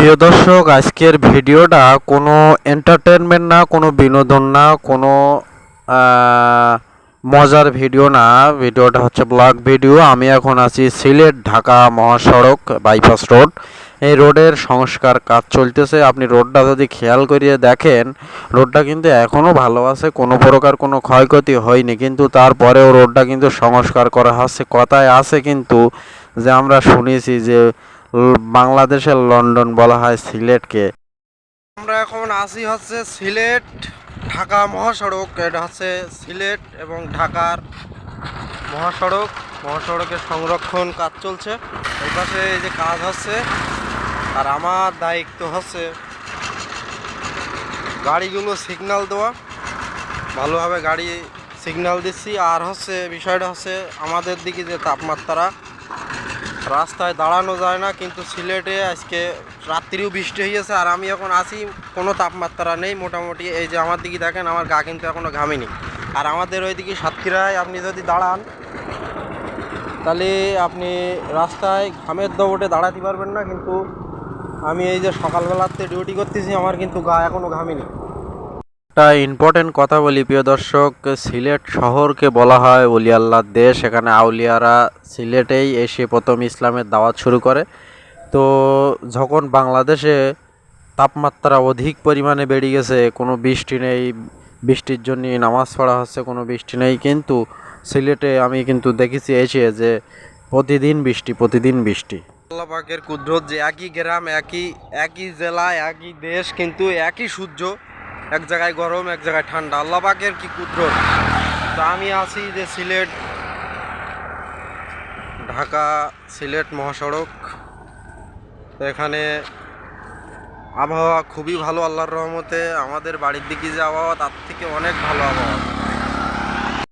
প্রিয় দর্শক, আজকের ভিডিওটা কোনো এন্টারটেনমেন্ট না, কোনো বিনোদন না, কোনো মজার ভিডিও না। ভিডিওটা হচ্ছে ব্লগ ভিডিও আমি এখন আছি সিলেট, ঢাকা মহাসড়ক বাইপাস রোড এই রোডের সংস্কার কাজ চলতেছে। আপনি রোডটা যদি খেয়াল করিয়ে দেখেন, রোডটা কিন্তু এখনও ভালো আছে। কোনো প্রকার কোনো ক্ষয়ক্ষতি হয়নি। কিন্তু তারপরেও রোডটা কিন্তু সংস্কার করা হচ্ছে। কথায় আছে কিন্তু যে আমরা শুনেছি যে বাংলাদেশের লন্ডন বলা হয় সিলেটকে। আমরা এখন আসি হচ্ছে সিলেট, ঢাকা মহাসড়ক, এটা হচ্ছে সিলেট এবং ঢাকার মহাসড়ক। মহাসড়কের সংরক্ষণ কাজ চলছে। এই পাশে এই যে কাজ হচ্ছে, আর আমার দায়িত্ব হচ্ছে গাড়িগুলো সিগনাল দেওয়া। ভালোভাবে গাড়ি সিগনাল দিচ্ছি। আর হচ্ছে বিষয়টা হচ্ছে আমাদের দিকে যে তাপমাত্রা রাস্তায় দাঁড়ানো যায় না, কিন্তু সিলেটে আজকে রাত্রিও বৃষ্টি হয়েছে আর আমি এখন আসি কোনো তাপমাত্রা নেই মোটামুটি। এই যে আমার দিকে দেখেন, আমার গা কিন্তু এখনও ঘামেনি। আর আমাদের ওইদিকে সাতক্ষীরায় আপনি যদি দাঁড়ান, তাহলে আপনি রাস্তায় ঘামের দৌড়ে দাঁড়াতে পারবেন না, কিন্তু আমি এই যে সকালবেলাতে ডিউটি করতেছি, আমার কিন্তু গা এখনও ঘামেনি। একটা ইম্পর্টেন্ট কথা বলি, প্রিয় দর্শক, সিলেট শহরকে বলা হয় অলি আল্লাহর দেশ। এখানে আউলিয়ারা সিলেটেই এসে প্রথম ইসলামের দাওয়াত শুরু করে। তো যখন বাংলাদেশে তাপমাত্রা অধিক পরিমাণে বেড়ে গেছে, কোনো বৃষ্টি নেই, বৃষ্টির জন্য নামাজ পড়া হচ্ছে, কোনো বৃষ্টি নেই, কিন্তু সিলেটে আমি কিন্তু দেখেছি এসে যে প্রতিদিন বৃষ্টি প্রতিদিন বৃষ্টি। আল্লাপাকের কুদরত যে একই গ্রাম, একই একই জেলা, একই দেশ, কিন্তু একই সূর্য এক জায়গায় গরম, এক জায়গায় ঠান্ডা। আল্লাহবাগের কি কুদরত। তো আমি আছি যে সিলেট, ঢাকা সিলেট মহাসড়ক। তো এখানে আবহাওয়া খুবই ভালো আল্লাহর রহমতে। আমাদের বাড়ির দিকে যে আবহাওয়া, তার থেকে অনেক ভালো আবহাওয়া।